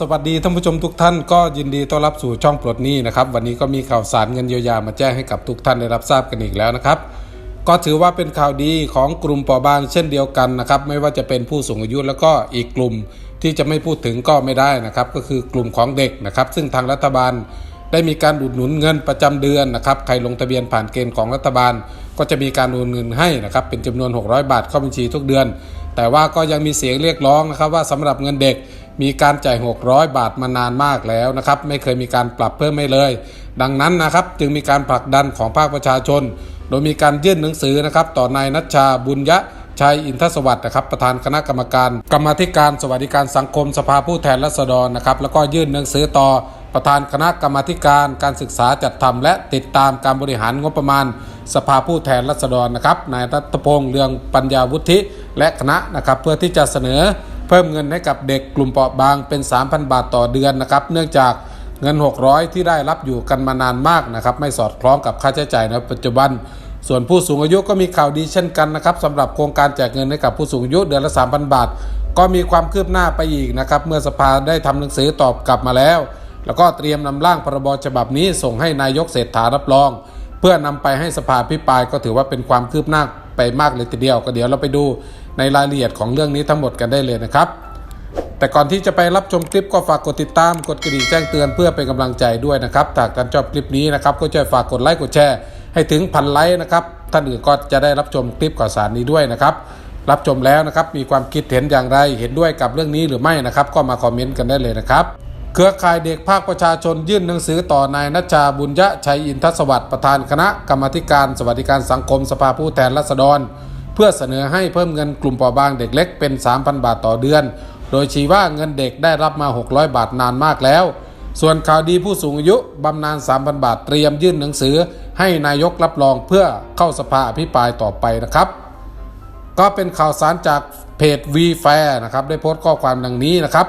สวัสดีท่านผู้ชมทุกท่านก็ยินดีต้อนรับสู่ช่องปลดหนี้นะครับ วันนี้ก็มีข่าวสารเงินเยียวยามาแจ้งให้กับทุกท่านได้รับทราบกันอีกแล้วนะครับ ก็ถือว่าเป็นข่าวดีของกลุ่มเปราะบางเช่นเดียวกันนะครับ ไม่ว่าจะเป็นผู้สูงอายุแล้วก็อีกกลุ่มที่จะไม่พูดถึงก็ไม่ได้นะครับ ก็คือกลุ่มของเด็กนะครับ ซึ่งทางรัฐบาลได้มีการอุดหนุนเงินประจำเดือนนะครับใครลงทะเบียนผ่านเกณฑ์ของรัฐบาล ก็จะมีการโอนเงินให้นะครับเป็นจำนวน 600 บาทเข้าบัญชีทุกเดือน แต่ว่าก็ยังมีเสียงเรียกร้องนะครับว่าสำหรับเงินเด็ก มีการจ่าย 600 บาทมานานมากแล้วนะครับ ไม่เคยมีการปรับเพิ่มไม่เลย ดังนั้นนะครับจึงมีการผลักดันของภาคประชาชน โดยมีการยื่นหนังสือนะครับต่อนายนัชชาบุญยะชัยอินทสวัสดิ์นะครับประธานคณะกรรมการ กรรมธิการสวัสดิการสังคมสภาผู้แทนราษฎรนะครับแล้วก็ยื่นหนังสือต่อประธานคณะกรรมธิการการศึกษาจัดทำและติดตามการบริหารงบประมาณ สภาผู้แทนราษฎรนะครับนายรัตพงษ์เรืองปัญญาวุฒิและคณะนะครับเพื่อที่จะเสนอ เพิ่มเงินให้กับเด็กกลุ่มเปราะบางเป็น 3,000 บาทต่อเดือนนะครับ เนื่องจากเงิน 600 ที่ได้รับอยู่กันมานานมากนะครับ ไม่สอดคล้องกับค่าใช้จ่ายในปัจจุบัน ส่วนผู้สูงอายุก็มีข่าวดีเช่นกันนะครับสำหรับโครงการแจกเงินให้กับผู้สูงอายุเดือนละ 3,000 บาท ก็มีความคืบหน้าไปอีกนะครับ เมื่อสภาได้ทำหนังสือตอบกลับมาแล้ว แล้วก็เตรียมนำร่างพรบฉบับนี้ส่งให้นายกเศรษฐารับรอง เพื่อนำไปให้สภาพิปรายก็ถือว่าเป็นความคืบหน้าไปมากเลยทีเดียวก็เดี๋ยวเราไปดู ในรายละเอียดของเรื่องนี้ทั้งหมดกันได้เลยนะครับ แต่ก่อนที่จะไปรับชมคลิปก็ฝากกดติดตาม กดกระดิ่งแจ้งเตือนเพื่อเป็นกำลังใจด้วยนะครับถ้าท่านชอบคลิปนี้นะครับก็ช่วยฝากกดไลค์กดแชร์ให้ถึงพันไลค์นะครับท่านอื่นก็จะได้รับชมคลิปข่าวสารนี้ด้วยนะครับรับชมแล้วนะครับมีความคิดเห็นอย่างไรเห็นด้วยกับเรื่องนี้หรือไม่นะครับ ก็มาคอมเมนต์กันได้เลยนะครับ เครือข่ายเด็กภาคประชาชนยื่นหนังสือต่อนายนัชชาบุญยะชัยอินทสวัสดิ์ประธานคณะกรรมการสวัสดิการสังคมสภาผู้แทนราษฎร เพื่อเสนอให้เพิ่มเงินกลุ่มเปราะบางเด็กเล็กเป็น 3,000 บาทต่อเดือน โดยชี้ว่าเงินเด็กได้รับมา 600 บาทนานมากแล้ว ส่วนข่าวดีผู้สูงอายุบำนาญ 3,000 บาทเตรียมยื่นหนังสือ ให้นายกรับรองเพื่อเข้าสภาอภิปรายต่อไปนะครับ ก็เป็นข่าวสารจากเพจ v f a i r นะครับได้โพสต์ข้อความดังนี้นะครับ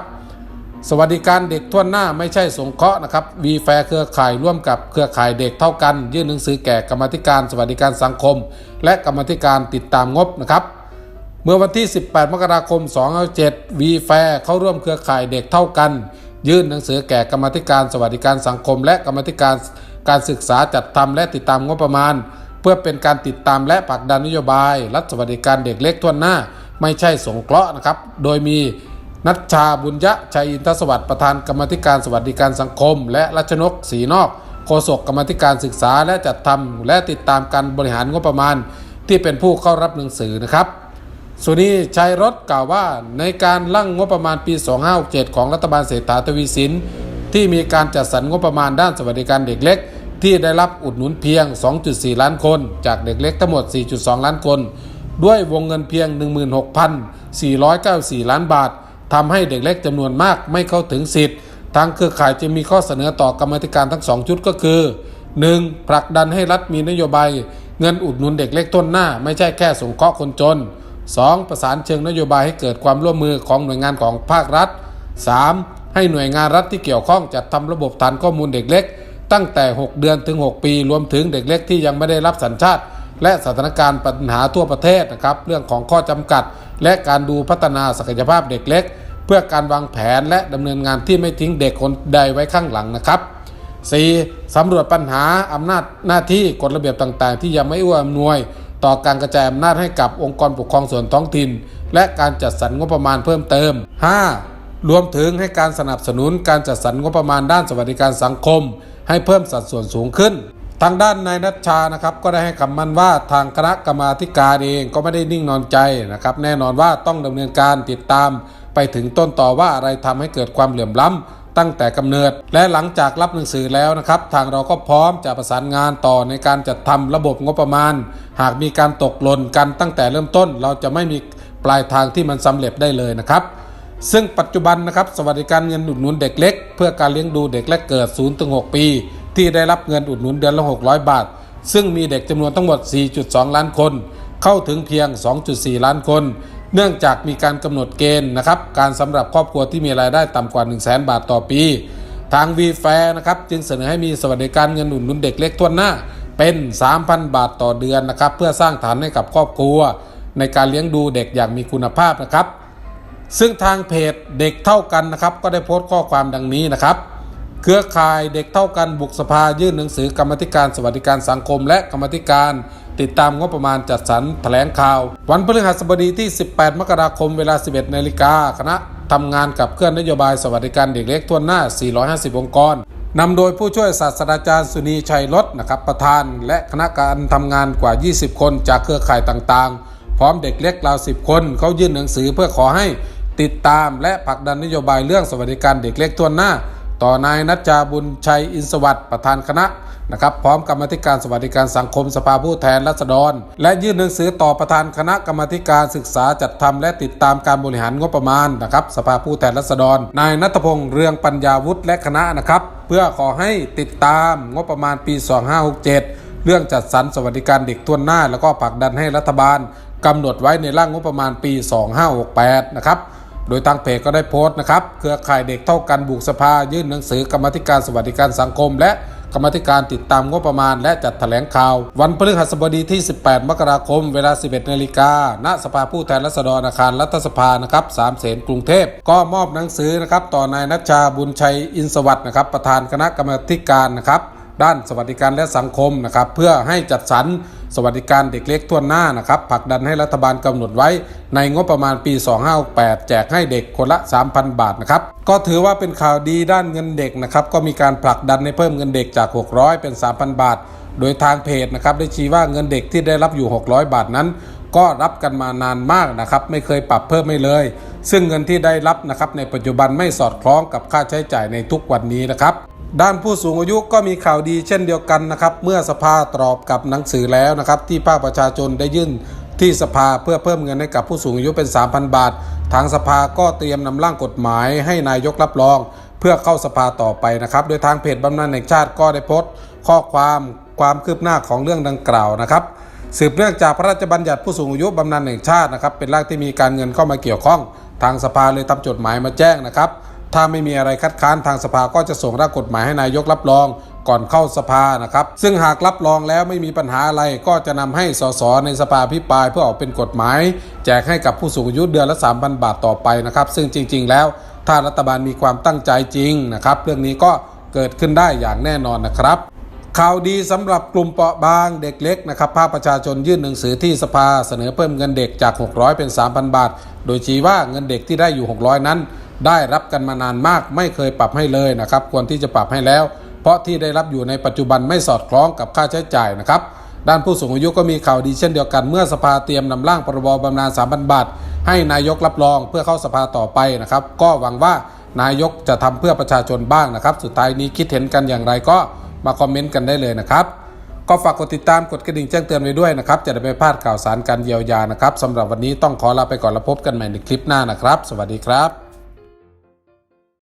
สวัสดิการเด็กทั่วหน้าไม่ใช่สงเคราะห์นะครับ v f a i r เครือข่ายร่วมกับเครือข่ายเด็กเท่ากัน ยื่นหนังสือแก่กรรมธิการ สวัสดิการสังคม และกรรมธิการติดตามงบนะครับ เมื่อวันที่ 18 มกราคม 257 v f a i r เข้าร่วมเครือข่ายเด็กเท่ากัน ยื่นหนังสือแก่กรรมธิการ สวัสดิการสังคม และกรรมธิการการศึกษาจัดทำและติดตามงบประมาณ เพื่อเป็นการติดตามและผลักดันนโยบาย รัฐสวัสดิการเด็กเล็กทั่วหน้า ไม่ใช่สงเคราะห์นะครับโดยมี นัชชาบุญยะชัยอินทสวัสดิ์ประธานกรรมธิการสวัสดิการสังคม และรัชนกศรีนอกโฆษกกรรมธิการศึกษาและจัดทำและติดตามการบริหารงบประมาณที่เป็นผู้เข้ารับหนังสือนะครับสุนีชัยรถกล่าวว่าในการร่างงบประมาณปี 2567 ของรัฐบาลเศรษฐาทวีสิน ที่มีการจัดสรรงบประมาณด้านสวัสดิการเด็กเล็ก ที่ได้รับอุดหนุนเพียง 2.4 ล้านคน จากเด็กเล็กทั้งหมด 4.2 ล้านคน ด้วยวงเงินเพียง 16,494 ล้านบาท ทำให้เด็กเล็กจำนวนมากไม่เข้าถึงสิทธิ์ทางเครือข่ายจะมีข้อเสนอต่อกรรมธิการทั้งสองชุดก็คือ 1. ผลักดันให้รัฐมีนโยบาย เงินอุดหนุนเด็กเล็กต้นหน้า ไม่ใช่แค่สงเคราะห์คนจน 2. ประสานเชิงนโยบายให้เกิดความร่วมมือของหน่วยงานของภาครัฐ 3. ให้หน่วยงานรัฐที่เกี่ยวข้องจัดทำระบบฐานข้อมูลเด็กเล็ก ตั้งแต่ 6 เดือนถึง 6 ปี รวมถึงเด็กเล็กที่ยังไม่ได้รับสัญชาติ และสถานการณ์ปัญหาทั่วประเทศนะครับ เรื่องของข้อจำกัด และการดูพัฒนาศักยภาพเด็กเล็ก เพื่อการวางแผนและดำเนินงานที่ไม่ทิ้งเด็กคนใดไว้ข้างหลังนะครับ 4. สำรวจปัญหาอำนาจหน้าที่กฎระเบียบต่างๆ ที่ยังไม่เอื้ออำนวย ต่อการกระจายอำนาจให้กับองค์กรปกครองส่วนท้องถิ่น และการจัดสรรงบประมาณเพิ่มเติม 5. รวมถึงให้การสนับสนุนการจัดสรรงบประมาณด้านสวัสดิการสังคม ให้เพิ่มสัดส่วนสูงขึ้น ทางด้านนายนัชชานะครับก็ได้ให้คำมั่นว่าทางคณะกรรมาธิการเองก็ไม่ได้นิ่งนอนใจนะครับ แน่นอนว่าต้องดำเนินการติดตาม ไปถึงต้นต่อว่าอะไรทำให้เกิดความเหลื่อมล้ำตั้งแต่กำเนิด และหลังจากรับหนังสือแล้วนะครับ ทางเราก็พร้อมจะประสานงานต่อในการจัดทำระบบงบประมาณ หากมีการตกหล่นกันตั้งแต่เริ่มต้น เราจะไม่มีปลายทางที่มันสำเร็จได้เลยนะครับซึ่งปัจจุบันนะครับสวัสดิการเงินอุดหนุนเด็กเล็ก เพื่อการเลี้ยงดูเด็กและเกิด 0-6 ปี ที่ได้รับเงินอุดหนุนเดือนละ 600 บาท ซึ่งมีเด็กจำนวนทั้งหมด 4.2 ล้านคน เข้าถึงเพียง 2.4 ล้านคน เนื่องจากมีการกำหนดเกณฑ์นะครับ การสำหรับครอบครัวที่มีรายได้ต่ำกว่า 1 0 0 0 0แบาทต่อปี ทางวีแฟนะครับจึงเสนอให้มีสวัสดิการเงินอุดหนุนเด็กเล็กทั่วหน้า เป็น 3,000 บาทต่อเดือนนะครับเพื่อสร้างฐานให้กับครอบครัว ในการเลี้ยงดูเด็กอย่างมีคุณภาพนะครับซึ่งทางเพจเด็กเท่ากันนะครับ ก็ได้โพสต์ข้อความดังนี้นะครับ เครือข่ายเด็กเท่ากันบุกสภายื่นหนังสือกรรมธิการสวัสดิการสังคม และกรรมธิการ ติดตามงบประมาณจัดสรรแถลงข่าว วันพฤหัสบดีที่ 18 มกราคมเวลา 11 นาฬิกาคณะทำงานกับเคลื่อนนโยบายสวัสดิการเด็กเล็กทั่วหน้า 450 องค์กรนำโดยผู้ช่วยศาสตราจารย์สุนีชัยรถนะครับประธาน และคณะการทำงานกว่า 20 คนจากเครือข่ายต่างๆ พร้อมเด็กเล็กราว 10 คนเขายื่นหนังสือเพื่อขอให้ติดตามและผลักดันนโยบายเรื่องสวัสดิการเด็กเล็กทั่วหน้า ต่อนายนัจจาบุญชัยอินสวัสดิ์ประธานคณะนะครับพร้อมกรรมธิการสวัสดิการสังคมสภาผู้แทนราษฎร และยื่นหนังสือต่อประธานคณะกรรมธิการศึกษาจัดทำและติดตามการบริหารงบประมาณนะครับสภาผู้แทนราษฎร นายนัทพงษ์เรืองปัญญาวุฒิและคณะนะครับ เพื่อขอให้ติดตามงบประมาณปี 2567 เรื่องจัดสรรสวัสดิการเด็กทั่วหน้า แล้วก็ผลักดันให้รัฐบาลกำหนดไว้ในร่างงบประมาณปี 2568 นะครับ โดยทางเพจก็ได้โพสต์นะครับ เครือข่ายเด็กเท่ากันบุกสภายื่นหนังสือกรรมธิการสวัสดิการสังคม และกรรมธิการติดตามงบประมาณ และจัดแถลงข่าว วันพฤหัสบดีที่ 18 มกราคม เวลา 11 นาฬิกา ณ สภาผู้แทนราษฎรอาคารรัฐสภา นะครับสามเสนกรุงเทพ ก็มอบหนังสือนะครับ ต่อนายนัชชาบุญชัยอินสวัสด์นะครับ ประธานคณะกรรมธิการนะครับ ด้านสวัสดิการและสังคมนะครับเพื่อให้จัดสรรสวัสดิการเด็กเล็กทั่วหน้านะครับผลักดันให้รัฐบาลกำหนดไว้ ในงบประมาณปี 2568 แจกให้เด็กคนละ 3,000 บาทนะครับก็ถือว่าเป็นข่าวดีด้านเงินเด็กนะครับก็มีการผลักดันให้เพิ่มเงินเด็กจาก 600 เป็น 3,000 บาท โดยทางเพจนะครับได้ชี้ว่าเงินเด็กที่ได้รับอยู่ 600 บาทนั้นก็รับกันมานานมากนะครับไม่เคยปรับเพิ่มไม่เลย ซึ่งเงินที่ได้รับนะครับในปัจจุบันไม่สอดคล้องกับค่าใช้จ่ายในทุกวันนี้นะครับ ด้านผู้สูงอายุก็มีข่าวดีเช่นเดียวกันนะครับ เมื่อสภาตอบกับหนังสือแล้วนะครับ ที่ภาคประชาชนได้ยื่นที่สภาเพื่อเพิ่มเงินให้กับผู้สูงอายุเป็น 3,000 บาท ทางสภาก็เตรียมนำร่างกฎหมายให้นายกรับรอง เพื่อเข้าสภาต่อไปนะครับ โดยทางเพจบำนาญแห่งชาติก็ได้โพสต์ข้อความความคืบหน้าของเรื่องดังกล่าวนะครับสืบเนื่องจากพระราชบัญญัติผู้สูงอายุบำนาญแห่งชาตินะครับเป็นร่างที่มีการเงินเข้ามาเกี่ยวข้อง ทางสภาเลยทำจดหมายมาแจ้งนะครับ ถ้าไม่มีอะไรคัดค้านทางสภาก็จะส่งร่างกฎหมายให้นายกรับรองก่อนเข้าสภานะครับ ซึ่งหากรับรองแล้วไม่มีปัญหาอะไรก็จะนำให้สสในสภาพิปรายเพื่อออกเป็นกฎหมาย แจกให้กับผู้สูงอายุเดือนละ 3,000 บาทต่อไปนะครับ ซึ่งจริง ๆ แล้วถ้ารัฐบาลมีความตั้งใจจริงนะครับ เรื่องนี้ก็เกิดขึ้นได้อย่างแน่นอนนะครับข่าวดีสำหรับกลุ่มเปราะบางเด็กเล็กนะครับภาคประชาชนยื่นหนังสือที่สภาเสนอเพิ่มเงินเด็กจาก 600 เป็น 3,000 บาท โดยชี้ว่าเงินเด็กที่ได้อยู่ 600 นั้น ได้รับกันมานานมากไม่เคยปรับให้เลยนะครับ ควรที่จะปรับให้แล้ว เพราะที่ได้รับอยู่ในปัจจุบันไม่สอดคล้องกับค่าใช้จ่ายนะครับ ด้านผู้สูงอายุก็มีข่าวดีเช่นเดียวกัน เมื่อสภาเตรียมนำร่างพรบบำนาญ3,000 บาท ให้นายกรับรองเพื่อเข้าสภาต่อไปนะครับ ก็หวังว่านายกจะทำเพื่อประชาชนบ้างนะครับ สุดท้ายนี้คิดเห็นกันอย่างไรก็มาคอมเมนต์กันได้เลยนะครับ ก็ฝากกดติดตามกดกระดิ่งแจ้งเตือนไว้ด้วยนะครับ จะได้ไม่พลาดข่าวสารการเยียวยานะครับสำหรับวันนี้ต้องขอลาไปก่อนแล้วพบกันใหม่ในคลิปหน้านะครับ สวัสดีครับ